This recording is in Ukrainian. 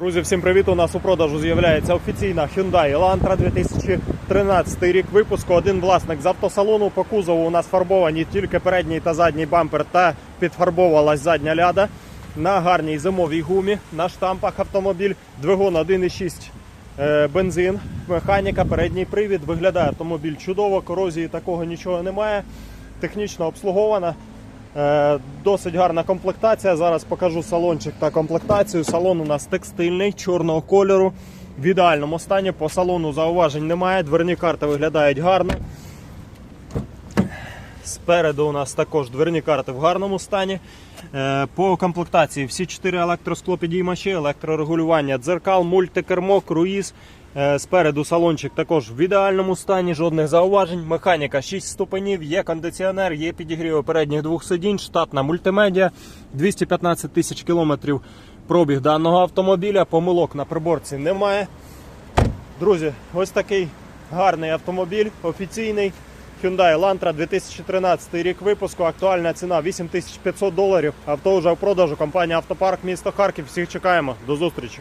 Друзі, всім привіт! У нас у продажу з'являється офіційна Hyundai Elantra 2013 рік випуску. Один власник з автосалону. По кузову у нас фарбовані тільки передній та задній бампер та підфарбовувалась задня ляда. На гарній зимовій гумі, на штампах автомобіль, двигун 1,6 е, бензин, механіка, передній привід. Виглядає автомобіль чудово, корозії такого нічого немає. Технічно обслугована. Е, Досить гарна комплектація. Зараз покажу салончик та комплектацію. Салон у нас текстильний, чорного кольору. В ідеальному стані. По салону зауважень немає. Дверні карти виглядають гарно. Спереду у нас також дверні карти в гарному стані. Е, По комплектації всі 4 електросклопідіймачі, електрорегулювання дзеркал, мультикермо, круїз. Е, Спереду салончик також в ідеальному стані, жодних зауважень. Механіка 6 ступенів, є кондиціонер, є підігрів передніх двох сидінь, штатна мультимедіа, 215 тисяч кілометрів пробіг даного автомобіля. Помилок на приборці немає. Друзі, ось такий гарний автомобіль, офіційний. Hyundai Elantra 2013 рік випуску. Актуальна ціна 8500 доларів. Авто вже в продажу. Компанія Автопарк, місто Харків. Всіх чекаємо. До зустрічі.